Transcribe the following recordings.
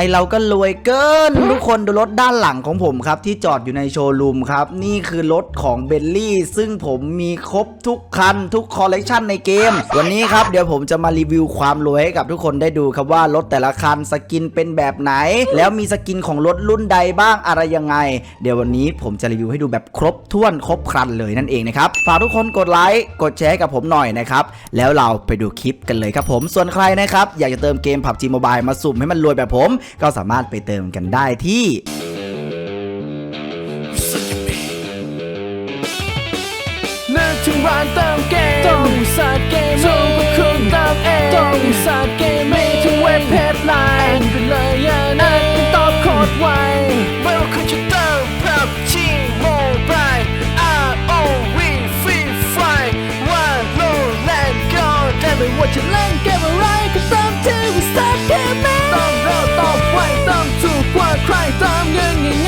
ไอเราก็รวยเกิน ทุกคนดูรถด้านหลังของผมครับ ที่จอดอยู่ในโชว์รูมครับ นี่คือรถของเบลลี่ ซึ่งผมมีครบทุกคัน ทุกคอลเลกชันในเกม วันนี้ครับเดี๋ยวผมจะมารีวิวความรวยให้กับทุกคนได้ดูครับว่ารถแต่ละคันสกินเป็นแบบไหน แล้วมีสกินของรถรุ่นใดบ้างอะไรยังไง เดี๋ยววันนี้ผมจะรีวิวให้ดูแบบครบถ้วนครบครันเลยนั่นเองนะครับฝากทุกคนกดไลค์กดแชร์กับผมหน่อยนะครับแล้วเราไปดูคลิปกันเลยครับผมส่วนใครนะครับอยากจะเติมเกม PUBG Mobile มาสุ่มให้มันรวยแบบผมก็สามารถไปเติมกันได้ที่นึกถึงร้านเติมเกมต้องสาเกม เติม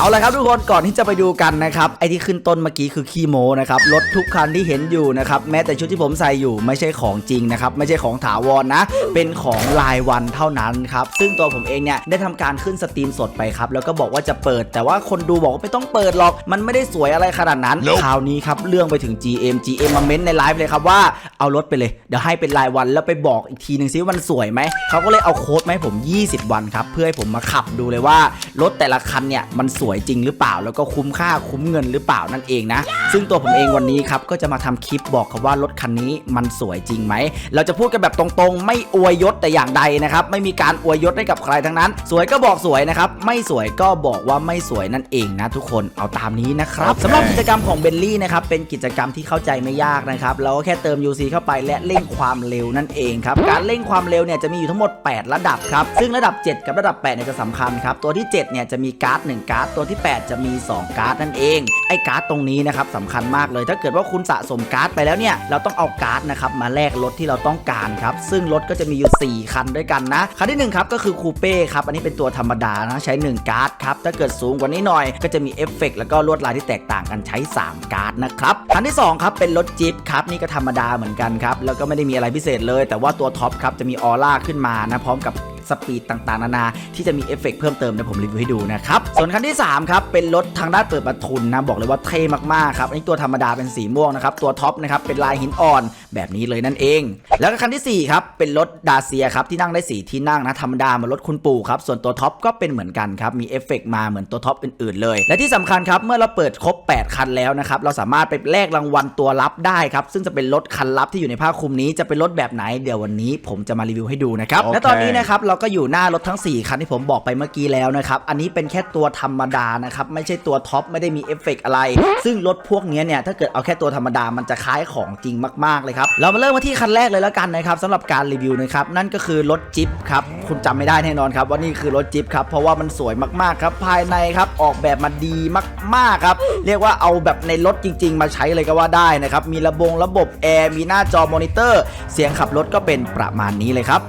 เอาละครับทุกคนก่อนที่จะไปดูกันนะครับไอที่ขึ้นต้นเมื่อกี้คือขี้โมนะครับรถทุกคันที่เห็นอยู่นะครับแม้แต่ชุดที่ผมใส่อยู่ไม่ใช่ของจริงนะครับไม่ใช่ของถาวรนะเป็นของรายวันเท่านั้นครับซึ่งตัวผมเองเนี่ยได้ทำการขึ้นสตรีมสดไปครับแล้วก็บอกว่าจะเปิด แต่ว่าคนดูบอกว่าไม่ต้องเปิดหรอก มันไม่ได้สวยอะไรขนาดนั้นคราวนี้ครับเรื่องไปถึง GM GM มาเม้นในไลฟ์เลยครับว่าเอารถไปเลยเดี๋ยวให้เป็นรายวันแล้วไปบอกอีกทีหนึ่งซิว่ามันสวยไหมเขาก็เลยเอาโค้ดมาให้ผม 20 วันครับเพื่อให้ผมมาขับดูเลยว่ารถแต่ละคันเนี่ยมันสวยจริงหรือเปล่า แล้วก็คุ้มค่าคุ้มเงินหรือเปล่านั่นเองนะ ซึ่งตัวผมเองวันนี้ครับก็จะมาทำคลิปบอกครับว่ารถคันนี้มันสวยจริงไหม เราจะพูดกันแบบตรงๆ ไม่อวยยศแต่อย่างใดนะครับ ไม่มีการอวยยศให้กับใครทั้งนั้น สวยก็บอกสวยนะครับ ไม่สวยก็บอกว่าไม่สวยนั่นเองนะทุกคน เอาตามนี้นะครับสำหรับกิจกรรมของเบลลี่นะครับ เป็นกิจกรรมที่เข้าใจไม่ยากนะครับ เราก็แค่เติม UC เข้าไปและเร่งความเร็วนั่นเองครับ การเร่งความเร็วเนี่ยจะมีอยู่ทั้งหมด 8 ระดับครับ ซึ่งระดับ 7 กับระดับ8เนี่ยจะสำคัญครับ ตัวที่ 7 เนี่ยจะมีการ์ด1การ์ดตัวที่ 8 จะมี 2 การ์ดนั่นเอง ไอ้การ์ดตรงนี้นะครับสำคัญมากเลย ถ้าเกิดว่าคุณสะสมการ์ดไปแล้วเนี่ย เราต้องเอาการ์ดนะครับมาแลกรถที่เราต้องการครับ ซึ่งรถก็จะมีอยู่ 4 คันด้วยกันนะ คันที่1ครับก็คือคูเป้ครับ อันนี้เป็นตัวธรรมดานะ ใช้ 1 การ์ดครับ ถ้าเกิดสูงกว่านี้หน่อย ก็จะมีเอฟเฟกต์แล้วก็ลวดลายที่แตกต่างกันใช้ 3 การ์ดนะครับ คันที่2ครับเป็นรถจิ๊บครับ นี่ก็ธรรมดาเหมือนกันครับ แล้วก็ไม่ได้มีอะไรพิเศษเลย แต่ว่าตัวท็อปครับจะมีออร่าขึ้นมานะพร้อมกับ สปีดต่างๆ นานา ที่จะมีเอฟเฟกต์เพิ่มเติมเดี๋ยวผมรีวิวให้ดูนะครับส่วนคันที่3ครับเป็นรถทางด้านเปิดประทุนนะบอกเลยว่าเท่มากๆครับอันนี้ตัวธรรมดาเป็นสีม่วงนะครับตัวท็อปนะครับเป็นลายหินอ่อนแบบนี้เลยนั่นเอง แล้วก็คันทีสี่4ครับเป็นรถดาเซียครับที่นั่งได้4ที่นั่งนะธรรมดาเหมือนรถคุณปู่ครับส่วนตัวท็อปก็เป็นเหมือนกันครับมีเอฟเฟกต์มาเหมือนตัวท็อปอื่นๆเลย และที่สำคัญครับเมื่อเราเปิดครบ 8 คันแล้วนะครับเราสามารถไปแลกรางวัลตัวลับได้ครับซึ่งจะเป็นรถคันลับที่อยู่ในผ้าคลุมนี้จะเป็นรถแบบไหนเดี๋ยววันนี้ ผมจะมารีวิวให้ดูนะครับและตอนนี้นะครับเราก็อยู่หน้ารถทั้ง 4 คันที่ผมบอกไปเมื่อกี้แล้วนะครับ อันนี้เป็นแค่ตัวธรรมดานะครับ ไม่ใช่ตัวท็อปไม่ได้มีเอฟเฟกต์อะไร ซึ่งรถพวกนี้เนี่ยถ้าเกิดเอาแค่ตัวธรรมดามันจะคล้ายของจริงมากๆเลยครับ เรามาเริ่มมาที่คันแรกเลยแล้วกันนะครับสำหรับการรีวิวนะครับนั่นก็คือรถจิ๊บครับคุณจำไม่ได้แน่นอนครับว่านี่คือรถจิ๊บครับเพราะว่ามันสวยมากๆครับภายในครับออกแบบมาดีมากๆครับเรียกว่าเอาแบบในรถจริง ๆ มาใช้เลยก็ว่าได้นะครับมีระบงระบบแอร์มีหน้าจอมอนิเตอร์ เสียงขับรถก็เป็นประมาณนี้เลยครับ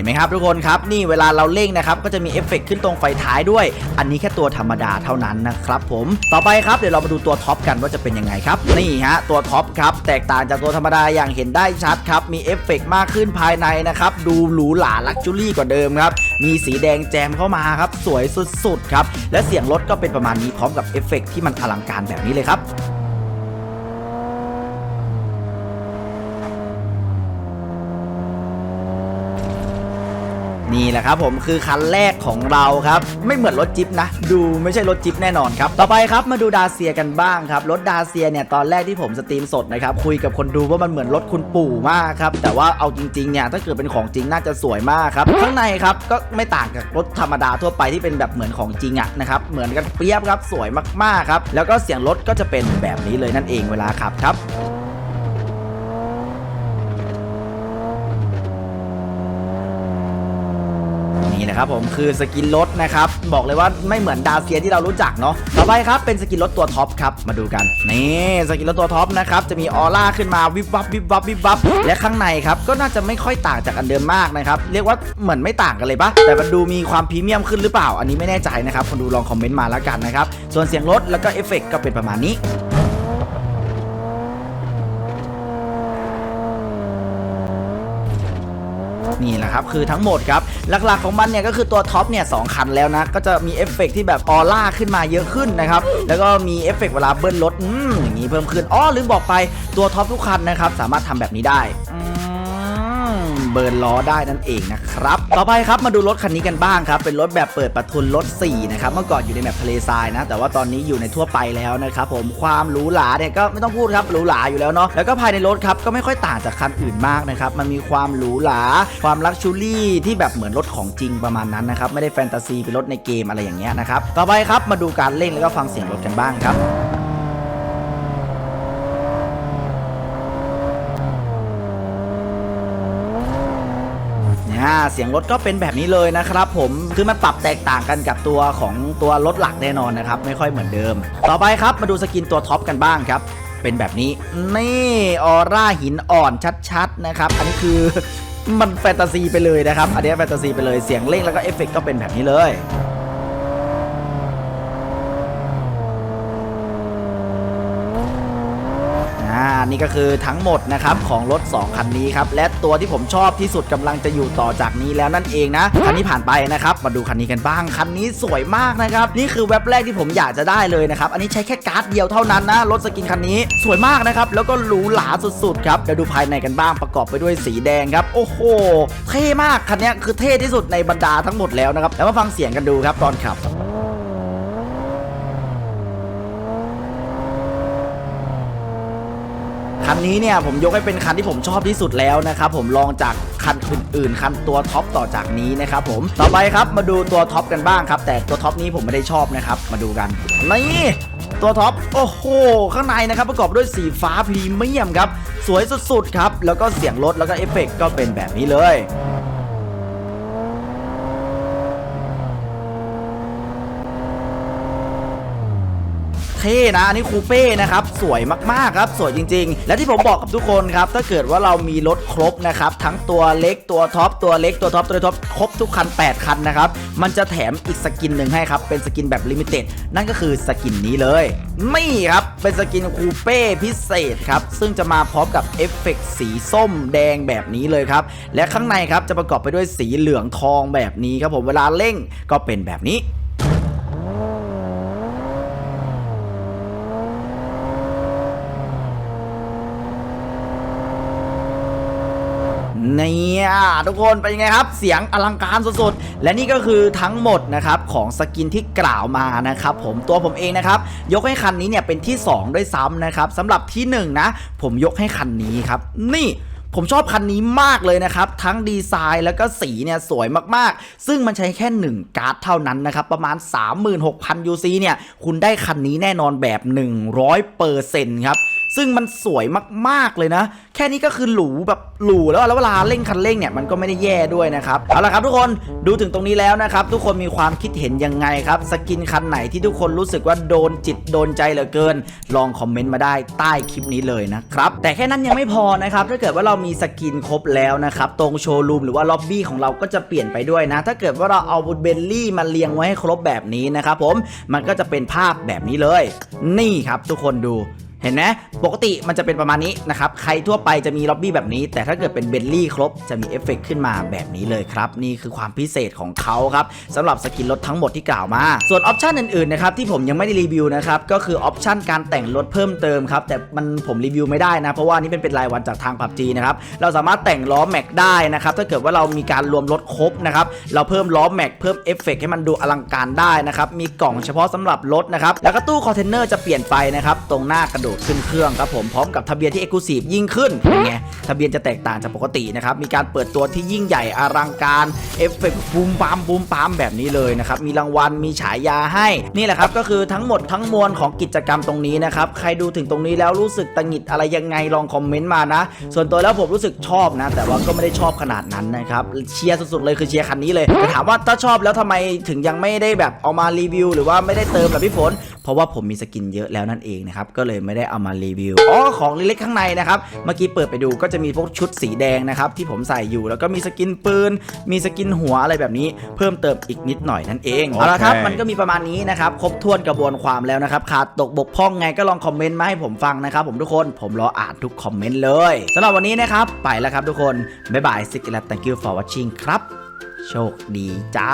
ห็นไหมครับทุกคนครับนี่เวลาเราเร่งนะครับก็จะมีเอฟเฟกต์ขึ้นตรงไฟท้ายด้วย อันนี้แค่ตัวธรรมดาเท่านั้นนะครับผมต่อไปครับเดี๋ยวเรามาดูตัวท็อปกันว่าจะเป็นยังไงครับนี่ฮะตัวท็อปครับแตกต่างจากตัวธรรมดาอย่างเห็นได้ชัดครับมีเอฟเฟกต์มากขึ้นภายในนะครับดูหรูหราลักจูรี่กว่าเดิมครับมีสีแดงแจมเข้ามาครับสวยสุดๆครับและเสียงรถก็เป็นประมาณนี้พร้อมกับเอฟเฟกต์ที่มันอลังการแบบนี้เลยครับ นี่แหละครับผมคือคันแรกของเราครับ ไม่เหมือนรถจิ๊บนะ ดูไม่ใช่รถจิ๊บแน่นอนครับ ต่อไปครับมาดูดาเซียกันบ้างครับ รถดาเซียเนี่ยตอนแรกที่ผมสตรีมสดนะครับ คุยกับคนดูว่ามันเหมือนรถคุณปู่มากครับ แต่ว่าเอาจริงๆเนี่ยถ้าเกิดเป็นของจริงน่าจะสวยมากครับ ข้างในครับก็ไม่ต่างกับรถธรรมดาทั่วไปที่เป็นแบบเหมือนของจริงอะนะครับ เหมือนกันเปรียบครับสวยมากๆครับ แล้วก็เสียงรถก็จะเป็นแบบนี้เลยนั่นเองเวลาขับครับ นะครับผมคือสกินรถนะครับบอกเลยว่าไม่เหมือนดาวเซียที่เรารู้จักเนาะต่อไปครับเป็นสกินรถตัวท็อปครับมาดูกันนี่สกินรถตัวท็อปนะครับจะมีออร่าขึ้นมาวิบวับวิบวับวิบวับและข้างในครับก็น่าจะไม่ค่อยต่างจากอันเดิมมากนะครับเรียกว่าเหมือนไม่ต่างกันเลยปะแต่มันดูมีความพรีเมียมขึ้นหรือเปล่า อันนี้ไม่แน่ใจนะครับคนดูลองคอมเมนต์มาแล้วกันนะครับส่วนเสียงรถแล้วก็เอฟเฟกต์ก็เป็นประมาณนี้ นี่แหละครับคือทั้งหมดครับหลักๆของมันเนี่ยก็คือตัวท็อปเนี่ยสองคันแล้วนะก็จะมีเอฟเฟกต์ที่แบบออร่าขึ้นมาเยอะขึ้นนะครับแล้วก็มีเอฟเฟกต์เวลาเบิ้ลรถอืมอย่างนี้เพิ่มขึ้นอ๋อลืมบอกไปตัวท็อปทุกคันนะครับสามารถทำแบบนี้ได้ เบิร์นล้อได้นั่นเองนะครับ ต่อไปครับมาดูรถคันนี้กันบ้างครับ เป็นรถแบบเปิดประทุนรถ4นะครับ เมื่อก่อนอยู่ในแบบทะเลทรายนะ แต่ว่าตอนนี้อยู่ในทั่วไปแล้วนะครับผม ความหรูหราเนี่ยก็ไม่ต้องพูดครับ หรูหราอยู่แล้วเนาะ แล้วก็ภายในรถครับก็ไม่ค่อยต่างจากคันอื่นมากนะครับ มันมีความหรูหรา ความลักชูรี่ที่แบบเหมือนรถของจริงประมาณนั้นนะครับ ไม่ได้แฟนตาซีเป็นรถในเกมอะไรอย่างเงี้ยนะครับ ต่อไปครับมาดูการเล่นแล้วก็ฟังเสียงรถกันบ้างครับ เสียงรถก็เป็นแบบนี้เลยนะครับผมคือมันปรับแตกต่างกันกับตัวของตัวรถหลักแน่นอนนะครับไม่ค่อยเหมือนเดิม ต่อไปครับมาดูสกินตัวท็อปกันบ้างครับเป็นแบบนี้นี่ออร่าหินอ่อนชัดๆนะครับอันนี้คือมันแฟนตาซีไปเลยนะครับ อันนี้แฟนตาซีไปเลย เสียงเล่งแล้วก็เอฟเฟกต์ก็เป็นแบบนี้เลย อ่า นี่ก็คือทั้งหมดนะครับของรถ 2 คันนี้ครับ และตัวที่ผมชอบที่สุดกำลังจะอยู่ต่อจากนี้แล้วนั่นเองนะ คันนี้ผ่านไปนะครับ มาดูคันนี้กันบ้าง คันนี้สวยมากนะครับ นี่คือเว็บแรกที่ผมอยากจะได้เลยนะครับ อันนี้ใช้แค่การ์ดเดียวเท่านั้นนะ รถสกินคันนี้สวยมากนะครับ แล้วก็หรูหราสุดๆครับเดี๋ยวดูภายในกันบ้าง ประกอบไปด้วยสีแดงครับ โอ้โห เท่มาก คันนี้คือเท่ที่สุดในบรรดาทั้งหมดแล้วนะครับ แล้วมาฟังเสียงกันดูครับตอนขับ คันนี้เนี่ยผมยกให้เป็นคันที่ผมชอบที่สุดแล้วนะครับผมลองจากคันอื่นๆคันตัวท็อปต่อจากนี้นะครับผมต่อไปครับมาดูตัวท็อปกันบ้างครับ แต่ตัวท็อปนี้ผมไม่ได้ชอบนะครับมาดูกันนี่ตัวท็อปโอ้โห ข้างในนะครับประกอบด้วยสีฟ้าพรีเมียมครับ สวยสุดๆครับ แล้วก็เสียงรถแล้วก็เอฟเฟกต์ก็เป็นแบบนี้เลย เท่นะอันนี้คูเป้นะครับสวยมากๆครับสวยจริง ๆ และที่ผมบอกกับทุกคนครับถ้าเกิดว่าเรามีรถครบนะครับทั้งตัวเล็กตัวท็อปตัวเล็กตัวท็อปตัวท็อปครบทุกคัน 8 คันนะครับมันจะแถมอีกสกินหนึ่งให้ครับเป็นสกินแบบลิมิเต็ดนั่นก็คือสกินนี้เลยนี่ครับเป็นสกินคูเป้พิเศษครับซึ่งจะมาพร้อมกับเอฟเฟกต์สีส้มแดงแบบนี้เลยครับและข้างในครับจะประกอบไปด้วยสีเหลืองทองแบบนี้ครับผมเวลาเร่งก็เป็นแบบนี้ เนี่ยทุกคนเป็นยังไงครับ เสียงอลังการสุดๆ และนี่ก็คือทั้งหมดนะครับของสกินที่กล่าวมานะครับผมตัวผมเองนะครับยกให้คันนี้เนี่ยเป็นที่ 2 ด้วยซ้ำนะครับสำหรับที่ 1 นะ ผมยกให้คันนี้ครับนี่ผมชอบคันนี้มากเลยนะครับ ทั้งดีไซน์แล้วก็สีเนี่ยสวยมากๆ ซึ่งมันใช้แค่ 1 การ์ดเท่านั้นนะครับ ประมาณ 36,000 UC เนี่ย คุณได้คันนี้แน่นอนแบบ 100%ครับ ซึ่งมันสวยมากๆเลยนะ แค่นี้ก็คือหรูแบบหรูแล้วแล้วเวลาเร่งคันเร่งเนี่ยมันก็ไม่ได้แย่ด้วยนะครับเอาละครับทุกคนดูถึงตรงนี้แล้วนะครับทุกคนมีความคิดเห็นยังไงครับสกินคันไหนที่ทุกคนรู้สึกว่าโดนจิตโดนใจเหลือเกิน ลองคอมเมนต์มาได้ใต้คลิปนี้เลยนะครับแต่แค่นั้นยังไม่พอนะครับถ้าเกิดว่าเรามีสกินครบแล้วนะครับตรงโชว์รูมหรือว่าล็อบบี้ของเราก็จะเปลี่ยนไปด้วยนะ ถ้าเกิดว่าเราเอาบุเบลลี่มาเรียงไว้ให้ครบแบบนี้นะครับผมมันก็จะเป็นภาพแบบนี้เลย นี่ครับทุกคนดู เห็นไหมปกติมันจะเป็นประมาณนี้นะครับ ใครทั่วไปจะมีล็อบบี้แบบนี้ แต่ถ้าเกิดเป็นเบลลี่ครบจะมีเอฟเฟกต์ขึ้นมาแบบนี้เลยครับ นี่คือความพิเศษของเขาครับสำหรับสกินรถทั้งหมดที่กล่าวมา ส่วนออปชันอื่นๆนะครับที่ผมยังไม่ได้รีวิวนะครับก็คือออปชันการแต่งรถเพิ่มเติมครับแต่มันผมรีวิวไม่ได้นะ เพราะว่านี่เป็นเป็นรายวันจากทางผับจีนะครับเราสามารถแต่งล้อแม็กได้นะครับถ้าเกิดว่าเรามีการรวมรถครบนะครับเราเพิ่มล้อแม็กเพิ่มเอฟเฟกต์ให้มันดูอลังการได้นะครับมีกล่องเฉพาะสำหรับรถนะครับแล้วก็ตู้คอนเทนเนอร์จะเปลี่ยนไปนะครับตรงหน้ากระโดดดขึ้นเครื่องครับผมพร้อมกับทะเบียนที่เอกลูซีฟยิ่งขึ้นเป็นไงทะเบียนจะแตกต่างจากปกตินะครับมีการเปิดตัวที่ยิ่งใหญ่อลังการเอฟเฟกต์บูมปามบูมปามแบบนี้เลยนะครับมีรางวัลมีฉายาให้นี่แหละครับก็คือทั้งหมดทั้งมวลของกิจกรรมตรงนี้นะครับใครดูถึงตรงนี้แล้วรู้สึกตังหิดอะไรยังไงลองคอมเมนต์มานะ ส่วนตัวแล้วผมรู้สึกชอบนะ แต่ว่าก็ไม่ได้ชอบขนาดนั้นนะครับเชียร์สุดๆเลยคือเชียร์คันนี้เลยแต่ถามว่าถ้าชอบแล้วทำไมถึงยังไม่ได้แบบเอามารีวิว หรือว่าไม่ได้เติมแบบพี่ฝน เพราะว่าผมมีสกินเยอะแล้วนั่นเองนะครับก็เลยไม่ได้เอามารีวิวอ๋อของเล็กๆข้างในนะครับเมื่อกี้เปิดไปดูก็จะมีพวกชุดสีแดงนะครับที่ผมใส่อยู่แล้วก็มีสกินปืน มีสกินหัวอะไรแบบนี้ เพิ่มเติมอีกนิดหน่อยนั่นเองเอาละครับโอเคมันก็มีประมาณนี้นะครับครบถ้วนกระบวนความแล้วนะครับขาดตกบกพร่องไงก็ลองคอมเมนต์มาให้ผมฟังนะครับผมทุกคนผมรออ่านทุกคอมเมนต์เลยสำหรับวันนี้นะครับไปแล้วครับทุกคนบ๊ายบายสิก e ล thank you for watching ครับ โชคดีจ้า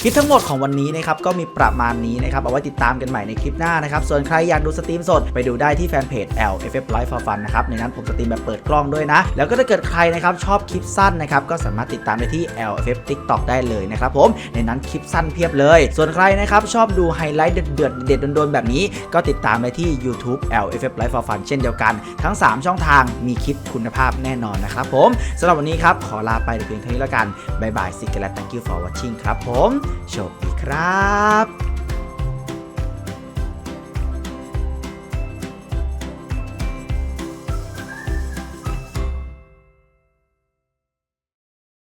คลิปทั้งหมดของวันนี้นะครับก็มีประมาณนี้นะครับเอาไว้ติดตามกันใหม่ในคลิปหน้านะครับ ส่วนใครอยากดูสตรีมสดไปดูได้ที่แฟนเพจ LFF Live for Fun นะครับในนั้นผมสตรีมแบบเปิดกล้องด้วยนะ แล้วก็ถ้าเกิดใครนะครับชอบคลิปสั้นนะครับก็สามารถติดตามได้ที่ LFF TikTok ได้เลยนะครับผมในนั้นคลิปสั้นเพียบเลย ส่วนใครนะครับชอบดูไฮไลท์เดือดเด็ดโดนๆแบบนี้ ก็ติดตามได้ที่ YouTube LFF Live for Fun เช่นเดียวกัน ทั้ง 3 ช่องทางมีคลิปคุณภาพแน่นอนนะครับผมสำหรับวันนี้ครับขอลาไปเพียงเท่านี้แล้วกันบายบายสิกและ thank you for watching ครับผมโชคดีครับ